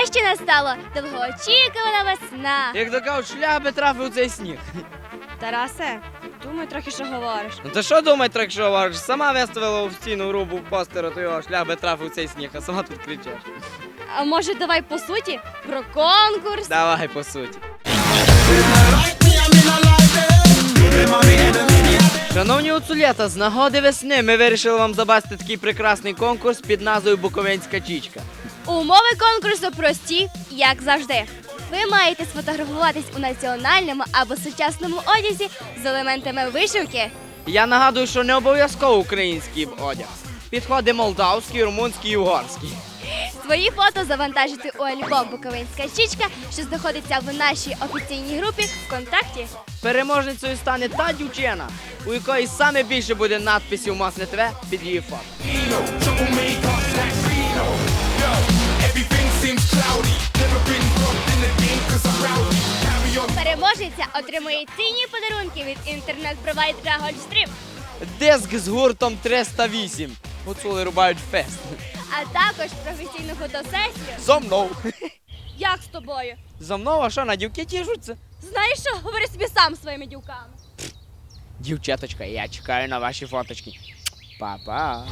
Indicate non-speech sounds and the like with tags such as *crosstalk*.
Нарешті настала довгоочікувана весна. Як то кажуть, шлях би трафив у цей сніг. Тарасе, думай трохи, що говориш. Ну то що думаєте, якщо говориш? Сама виставила в стіну рубу постера, то його шлях би трафив у цей сніг, а сама тут кричиш. А може, давай по суті про конкурс? Давай по суті. Шановні оцулєта, з нагоди весни ми вирішили вам забасти такий прекрасний конкурс під назвою Буковинська чічка. Умови конкурсу прості, як завжди. Ви маєте сфотографуватись у національному або сучасному одязі з елементами вишивки. Я нагадую, що не обов'язково український одяг. Підходить молдавський, румунський і угорський. Свої фото завантажити у альбом Буковинська щічка, що знаходиться в нашій офіційній групі ВКонтакті. Переможницею стане та дівчина, у якої саме більше буде надписів Масне ТВ під її фото. Переможниця отримує цінні подарунки від інтернет-провайдера Гольфстрім, Диск з гуртом 308. Гуцули рубають фест. а також професійну фотосесію. Зо мною. *laughs* Як з тобою? Зо мною, а що, на дівки тішуться? Знаєш що? Говори собі сам своїми дівками. Дівчаточка, я чекаю на ваші фоточки. Па-па.